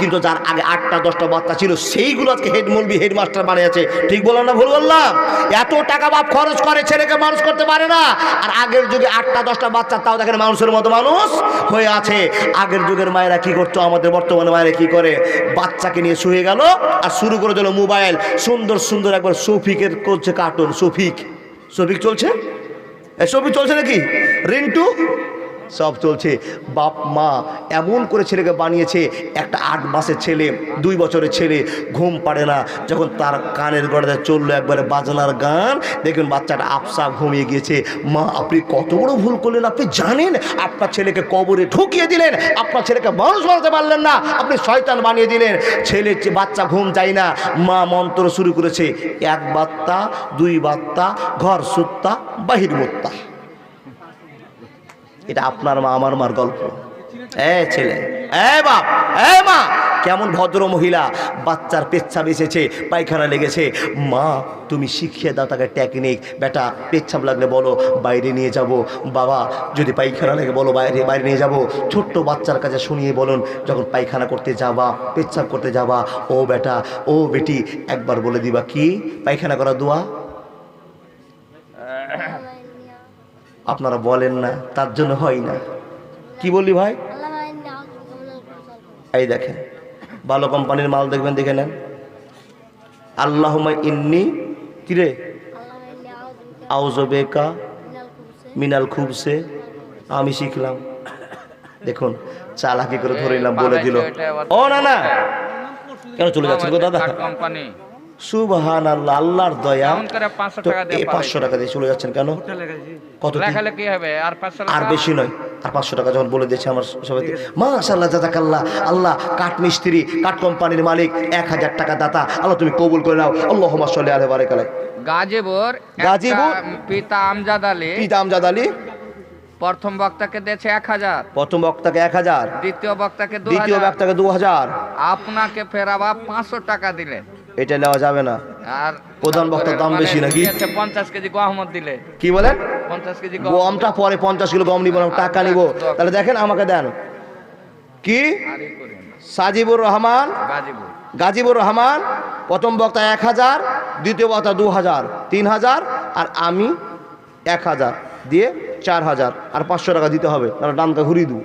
কিন্তু যার আগে আটটা, দশটা বাচ্চা ছিল, সেইগুলো আজকে হেড মলবি হেডমাস্টার বানিয়েছে। ঠিক বললাম না ভুল বললাম? এত টাকা বাপ খরচ করে, ছেলেকে মানুষ করতে পারে না। আর আগের যুগে আটটা, দশটা বাচ্চা, তাও দেখেন মানুষের মতো মানুষ হয়ে আছে। আগের যুগের মায়েরা কি করতো? আমাদের বর্তমানে মায়েরা কি করে? বাচ্চাকে নিয়ে শুয়ে গেল আর শুরু করে দিল মোবাইল। সুন্দর সুন্দর একবার সফিকের করছে কার্টুন সফিক সফিক চলছে? সফিক চলছে নাকি? রিন্টু? সব চলছে। বাপ, মা এমন করে ছেলেকে বানিয়েছে, একটা আট মাসের ছেলে, দুই বছরের ছেলে, ঘুম পাড়ে না। যখন তার কানের গড়াতে চলল একবারে বাজনার গান দেখুন বাচ্চাটা আপসা ঘুমিয়ে গিয়েছে। মা, আপনি কত বড় ভুল করলেন, আপনি জানেন? আপনার ছেলেকে কবরে ঠকিয়ে দিলেন, আপনার ছেলেকে মানুষ বানাতে পারলেন না, আপনি শয়তান বানিয়ে দিলেন। ছেলে বাচ্চা ঘুম যায় না, মা মন্ত্র শুরু করেছে, এক বাত্তা, দুই বাত্তা, ঘর সুত্তা, বাহির মুত্তা। এটা আপনার মা, আমার মার গল্প। এ ছেলে, এ বাপ এ মা! কেমন ভদ্র মহিলা, বাচ্চার পেচ্ছাপ এসেছে, পায়খানা লেগেছে। মা, তুমি শিখিয়ে দাও তাকে টেকনিক বেটা, পেচ্ছাপ লাগলে বলো, বাইরে নিয়ে যাব। বাবা, যদি পায়খানা লাগে বলো, বাইরে বাইরে নিয়ে যাব। ছোট্ট বাচ্চার কাছে শুনিয়ে বলুন, যখন পায়খানা করতে যাবা, পেচ্ছাপ করতে যাবা, ও বেটা, ও বেটি, একবার বলে দিবা কি? পায়খানা করা দোয়া? আপনারা বলেন না তার জন্য হয় না। কি বলি ভাই? এই দেখেন ভালো কোম্পানির মাল দেখবেন দেখে নেন। আল্লাহ ইন্নি কিরে আউজবেকা মিনাল খুবসে। আমি শিখলাম। দেখুন চালাকি করে ধরে নিলাম বলে দিল। ও না না। কেন চলে যাচ্ছেন গো দাদা? কোম্পানি? সুবহান আল্লাহ আল্লাহর দয়া। এমন করে 500 তো টাকা দিয়ে পাঁচশো টাকা দিয়ে চলে যাচ্ছেন কেন? কত আর পাঁচশো আর বেশি নয় আর পাঁচশো টাকা যখন বলে দিয়েছে আমার সবাই মাশাল্লাহ জাজাকাল্লাহ আল্লাহ কাঠ মিস্ত্রি কাঠ কোম্পানির মালিক এক হাজার টাকা দাতা। আল্লাহ তুমি কবুল করে নাও। আল্লাহ মাসাল্লাহ আলহ গাজীপুর গাজীপুর? পিতা আমজাদ আলী। পিতা আমজাদ আলী। প্রথম বক্তাকে দিয়েছে এক হাজার। প্রথম বক্তাকে এক হাজার। দ্বিতীয় বক্তাকে দ্বিতীয় বক্তাকে দু হাজার। আপনাকে ফেরাবা পাঁচশো টাকা দিলেন। এটা নেওয়া যাবে না। আর প্রধান বক্তার দাম মানে বেশি নাকি? পঞ্চাশ কেজি গহমত দিলে। কি বলেন? পঞ্চাশ কেজি গমটা পরে পঞ্চাশ কিলো গম নিব টাকা নিব। তাহলে দেখেন আমাকে দেন। কি। সাজিবুর রহমান। গাজীবুর রহমান। প্রথম বক্তা এক হাজার দ্বিতীয় বক্তা দু হাজার তিন হাজার আর আমি এক হাজার দিয়ে চার হাজার আর পাঁচশো টাকা দিতে হবে তাহলে ডানটা ঘুরিয়ে দেবো।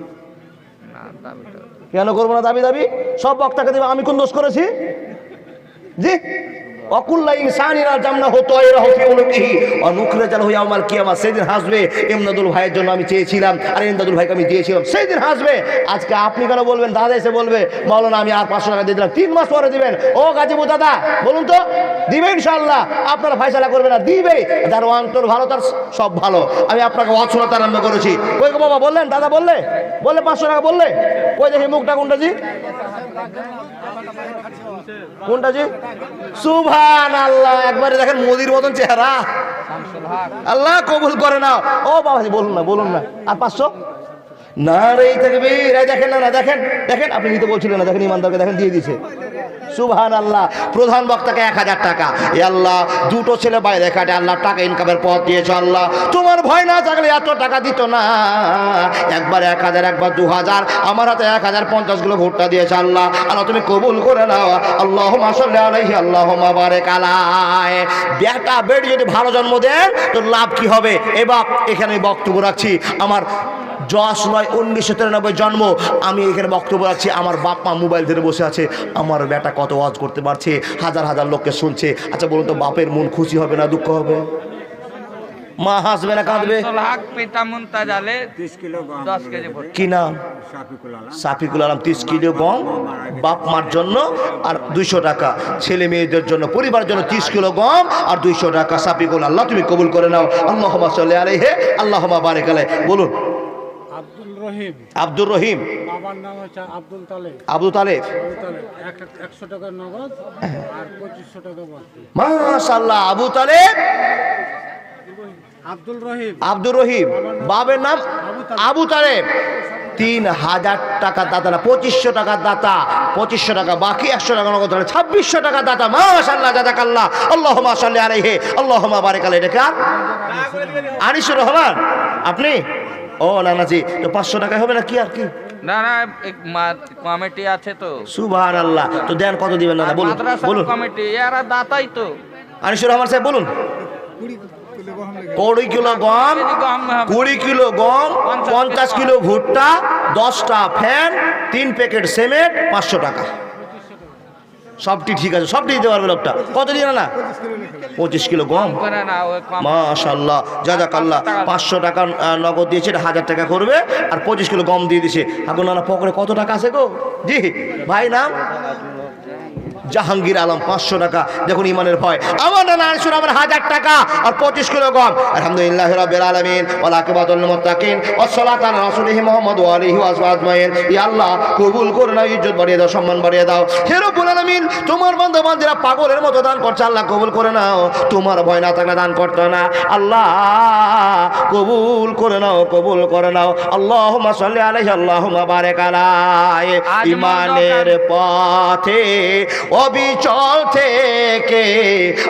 কেন করব না দাবি দাবি সব বক্তাকে দেবে। আমি কোন দোষ করেছি? জি অকুল্লা ইনসানিরা জামনা হতো এরা হতে উনুকিহি অনুখরে জাল হইয়া আমার কিয়ামা সেদিন হাসবে। এমদাদুল ভাইয়ের জন্য আমি চেয়েছিলাম, আর এমদাদুল ভাইকে আমি দিয়েছিলাম সেই দিন হাসবে। আজকে আপনি কেন বলবেন? দাদা এসে বলবে, মাওলানা, আমি আর পাঁচশো টাকা দিয়ে দিলাম। তিন মাস পরে দিবেন। ও গাজীপুর দাদা, বলুন তো, দিবে ইনশাল্লাহ আপনারা ফাইসালা করবে না, দিবে। যার অন্তর ভালো, তার সব ভালো। আমি আপনাকে ওয়াজ আরম্ভ করেছি। কই বাবা, বললেন? দাদা বললে? বললে পাঁচশো টাকা, বললে? কই দেখি মুখটা কোনটা জি? কোনটা জি সুভান আল্লাহ একবারে দেখেন মোদির মতন চেহারা। আল্লাহ কবুল করে না ও বাবা বলুন না বলুন না। আর পাঁচশো? না রে থাকবীর এই দেখেন না না, দেখেন দেখেন, আপনি নিতে বলছিলেন না, দেখেন, ইমানদারকে দেখেন, দিয়ে দিছে সুবহান আল্লাহ প্রধান বক্তাকে এক হাজার টাকা। এ আল্লাহ, দুটো ছেলে বাইরে কাটে, আল্লাহ টাকা ইনকামের পথ দিয়েছ, আল্লাহ। তোমার ভয় না থাকলে এত টাকা দিত না। একবার এক হাজার, একবার দু হাজার, আমার হাতে এক হাজার পঞ্চাশ কিলো ভোটটা দিয়েছে, আল্লাহ। আল্লাহ, তুমি কবুল করে নাও। আল্লাহ মাসাল্লাহ আলাইহি আল্লাহ বারেক আলায় বেটা বেড়ি যদি ভালো জন্ম দেন তো লাভ কি হবে? এবার এখানে বক্তব্য রাখছি। আমার যশ নয় উনিশশো তিরানব্বই জন্ম। আমি এখানে বক্তব্য রাখছি আমার বাপ মা মোবাইল ধরে বসে আছে আমার বেটা কত ওয়াজ করতে পারছে হাজার হাজার লোককে শুনছে। আচ্ছা বলুন তো বাপের মন খুশি হবে না দুঃখ হবে? মা হাসবে না কাঁদবে? দশ কি নাম? সাফিকুল আলম। তিরিশ কিলো গম বাপ মার জন্য আর দুইশো টাকা। ছেলে মেয়েদের জন্য পরিবারের জন্য তিরিশ কিলো গম আর দুইশো টাকা। সাফিকুল আল্লাহ তুমি কবুল করে নাও। আল্লাহ সাল্লাহ আলাই হে আল্লাহ বারেক আলাই বলুন রহিম। আব্দুর রহিম। বাবার নাম হচ্ছে আব্দুল তালে আব্দুল তালেব। তালে একশো টাকার নগদ আর পঁচিশশো টাকা মাশাল্লাহ আবু তালেব। আব্দুল রহিম। আব্দুর রহিম। বাবের নাম আবু তালেব। তিন হাজার টাকা দাতা না পঁচিশশো টাকার দাতা। পঁচিশশো টাকা বাকি একশো টাকা নগদ ধরে ছাব্বিশশো টাকা দাতা। মাশাল্লাহ জাজাক আল্লাহ আল্লাহ মাসাল্লাহ আলাইহে আল্লাহ বারেক আলাই এটা কার? আনিসুর রহমান। আপনি? ও না না তো পাঁচশো টাকা হবে না কি আর কি? না না এক মা- কমিটি আছে তো। সুবহান আল্লাহ তো দেন কত দিবেন বলুন বলুন। কমিটি এরা দাতাই তো। আনিসুর রহমান সাহেব বলুন। কুড়ি কিলো গম। কুড়ি কিলো গম পঞ্চাশ কিলো ভুট্টা দশটা ফ্যান তিন প্যাকেট সিমেন্ট পাঁচশো টাকা। সবটি ঠিক আছে সবটি দিতে পারবে লোকটা। কত দিয়ে না? পঁচিশ কিলো গম। মাশাল্লাহ যা যা কাল্লা পাঁচশো টাকা। নগদ দিয়েছে এটা হাজার টাকা করবে আর পঁচিশ কিলো গম দিয়ে দিছে। এখন নানা পকেটে কত টাকা আছে গো? জি ভাই নাম? জাহাঙ্গীর আলম পাঁচশো টাকা। দেখুন ইমানের ভয়। আমার নানা আনসুর আমার হাজার টাকা আর পঁচিশ কিলো গম। আলহামদুলিল্লাহ রাব্বিল আলামিন। ওয়া আকিবাতুল মুত্তাকিন। ওয়া সালাতু আলা রাসূলিহি মুহাম্মদ আলিহি আজমাইন। ইয়া আল্লাহ কবুল করে নাও ইজ্জত বাড়িয়ে দাও সম্মান বাড়িয়ে দাও। হে রব্বুল আলামিন তোমার বান্দা বান্দিরা পাগলের মতো দান করছে। আল্লাহ কবুল করে নাও। তোমার ভয় না থাকলে দান করতো না। আল্লাহ কবুল করে নাও কবুল করে নাও। আল্লাহুম্মা সাল্লি আলাইহি আল্লাহুম্মা বারিক আজ ইমানের পথে অবিচল থেকে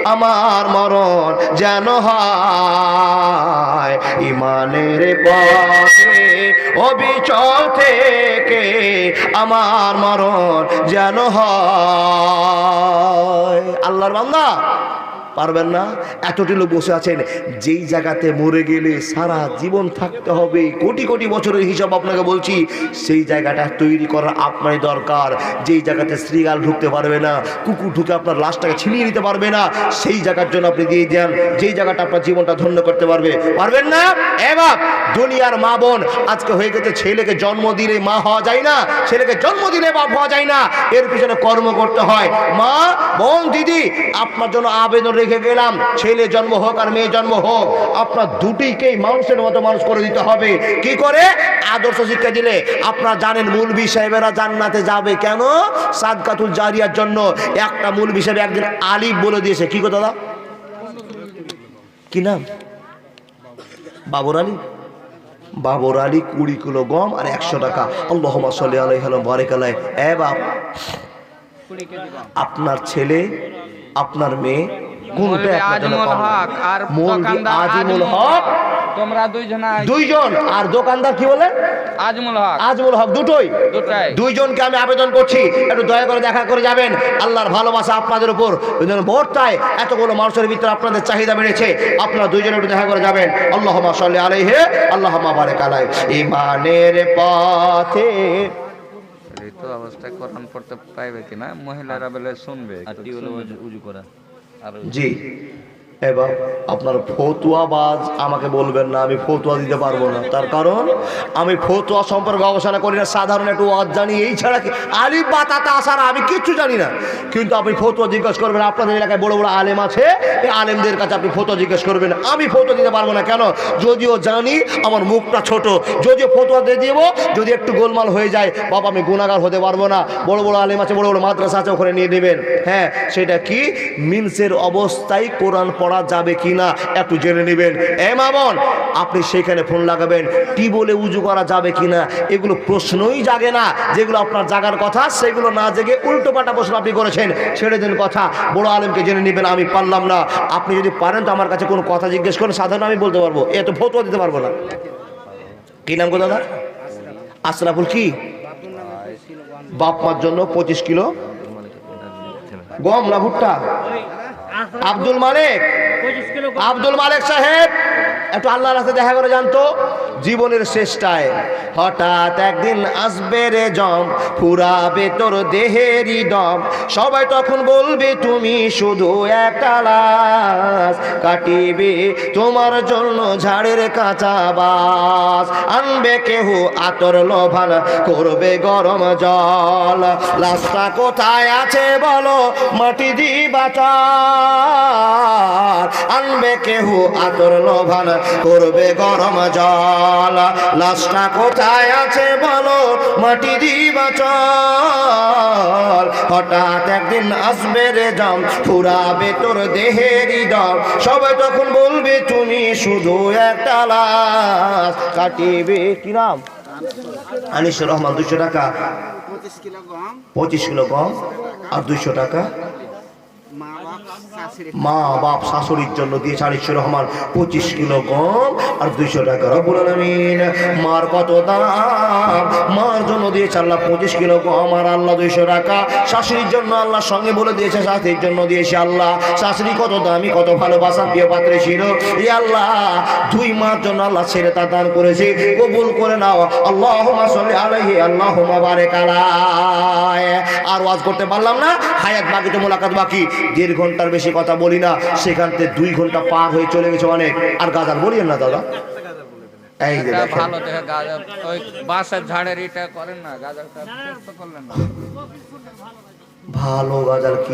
আমার মরণ যেন হয়। ইমানের পথে অবিচল থেকে আমার মরণ যেন হয়। আল্লাহর বান্দা পারবেন না? এতটি লোক বসে আছেন, যেই জায়গাতে মরে গেলে সারা জীবন থাকতে হবে। কোটি কোটি বছরের হিসাব আপনাকে বলছি, সেই জায়গাটা তৈরি করার আপনারই দরকার। যেই জায়গাতে শ্রীগাল ঢুকতে পারবে না, কুকুর ঢুকে আপনার লাশটাকে ছিনিয়ে নিতে পারবে না, সেই জায়গার জন্য আপনি দিয়ে যান যেই জায়গাটা আপনার জীবনটা ধন্য করতে পারবে। পারবেন না? এবার দুনিয়ার মা বোন, আজকে হয়ে গেছে ছেলেকে জন্ম দিলে মা হওয়া যায় না, ছেলেকে জন্ম দিলে বাপ হওয়া যায় না। এর পিছনে কর্ম করতে হয়। মা, বোন, দিদি, আপনার জন্য আবেদন রেখে গেলাম। ছেলে জন্ম হোক আর মেয়ে জন্ম হোক, আপনার দুটিকেই মানুষের মতো মানুষ করে দিতে হবে। কি করে? আদর্শ শিক্ষা দিলে। আপনারা জানেন মূলবি সাহেবেরা জান্নাতে যাবে কেন? সাদকাতুল জারিয়ার জন্য একটা মূলবি সাহেব একদিন আলিফ বলে দিয়েছে। কি গো দাদা? কি নাম? বাবর আলী? বাবর আলী কুড়ি কিলো গম আর একশো টাকা। আল্লাহ সাল্লি আলাই হ্যালো বারেক আলাই এ বাপ, আপনার ছেলে, আপনার মেয়ে কোনটা আজমল? হক আর দোকানদার আজমুল হক। তোমরা দুইজনা দুইজন। আর দোকানদার কি বলেন আজমল হক। আজমুল হক দুটোই। দুটাই। দুইজনকে আমি আবেদন করছি। একটু দয়া করে দেখা করে যাবেন। আল্লাহর ভালোবাসা আপনাদের উপর ভোটটায় এতগুলো মানুষের ভিতরে আপনাদের চাহিদা বেড়েছে। আপনারা দুইজনে একটু দেখা করে যাবেন। আল্লাহ সাল্লি আলাইহে আল্লাহ বারেক আলাই ইমানের পথে। এই তো অবস্থা কোরআন পড়তে পাইবে কিনা? মহিলারা বলে শুনবে। উজু করা। আর জি এবার আপনার ফতুয়াবাজ আমাকে বলবেন না, আমি ফতুয়া দিতে পারব না। তার কারণ, আমি ফতুয়া সম্পর্কে গবেষণা করি না, সাধারণ একটু ওয়াজ জানি, এই ছাড়া কি আলিফ বাতাতে আসার আমি কিচ্ছু জানি না। কিন্তু আপনি ফতুয়া জিজ্ঞেস করবেন, আপনাদের এলাকায় বড় বড় আলেম আছে? এই আলেমদের কাছে আপনি ফতুয়া জিজ্ঞেস করবেন, আমি ফতুয়া দিতে পারব না কেন? যদিও জানি আমার মুখটা ছোট, যদিও ফতুয়া দিয়ে দিব, যদি একটু গোলমাল হয়ে যায় বাবা আমি গুণাগার হতে পারব না। বড় বড় আলেম আছে, বড় বড় মাদ্রাসা আছে, ওখানে নিয়ে নেবেন। হ্যাঁ সেটা কি? মিনসের অবস্থায় কোরআন পড়া যাবে কি না একটু জেনে নেবেন। এ মামন, আপনি সেখানে ফোন লাগাবেন টি বলে উজু করা যাবে কি না এগুলো প্রশ্নই জাগে না। যেগুলো আপনার জাগার কথা, সেগুলো না জেগে উল্টো পাল্টা প্রশ্ন আপনি করেছেন। ছেড়ে দেন কথা। বড় আলেমকে জেনে নেবেন, আমি পারলাম না। আপনি যদি পারেন তো আমার কাছে কোনো কথা জিজ্ঞেস করেন, সাধারণ আমি বলতে পারব। এ তো ফতুয়া দিতে পারব না। কি নাম গো দাদা? আশরাফুল কি? বাপ মার জন্য পঁচিশ কিলো গম না ভুট্টা? আব্দুল মালিক আব্দুল মালিক সাহেব একটু আল্লাহর হাতে দেখা করে জানতো, জীবনের শেষটায় হঠাৎ একদিন আসবে রে জম, ফুরাবে তোর দেহেরই দম। সবাই তখন বলবে, তুমি শুধু একটা লাশ কাটিবে, তোমার জন্য ঝাড়ের কাঁচা বাস। আনবে কেহ, আতর লোভান করবে গরম জল। লাশটা কোথায় আছে বলো, মাটি দিবা চাল। আনবে কেহ, আতর লোভান করবে গরম জল। লাশটা কোথায় আছে বলো? মাটি দিবা চল। হঠাৎ একদিন আসবে রে জম ফুরাবে তোর দেহেরই দম সবাই তখন বলবে তুমি শুধু একটা লাশ কাটিবে। কি নাম? আনিসুর রহমান দুশো টাকা। পঁচিশ কিলো গম। পঁচিশ কিলো গম আর দুইশো টাকা? মা, বাপ, শাশুড়ির জন্য দিয়েছে আনিসুর রহমান পঁচিশ কিলো গম আর দুইশো টাকা। রবুল আলমিন, মার কত দাম? মার জন্য দিয়েছে আল্লাহ পঁচিশ কিলো গম আর আল্লাহ দুইশো টাকা। শাশুড়ির জন্য আল্লাহ সঙ্গে বলে দিয়েছে, শাশুড়ির জন্য দিয়েছে আল্লাহ। শাশুড়ি কত দামি, কত ভালোবাসা প্রিয় পাত্রে ছিল। এ আল্লাহ, দুই মার জন্য আল্লাহ ছেড়ে তা দান করেছে। কবুল করে নাও। আল্লাহ আলাইহি আল্লাহ বারে কালায় আর ওয়াজ করতে পারলাম না। হায়াত বাকি তো মোলাকাত বাকি। দেড় ঘণ্টার বেশি কথা বলি না সেখান থেকে দুই ঘণ্টা পার হয়ে চলে গেছে অনেক। আর গাজার বলিয়েন না দাদা? এই যে ভালো দেখে গাজর ওই বাঁশের ঝাড়ের এটা করেন না গাজরটা করলেন না। ভালো গাজার কি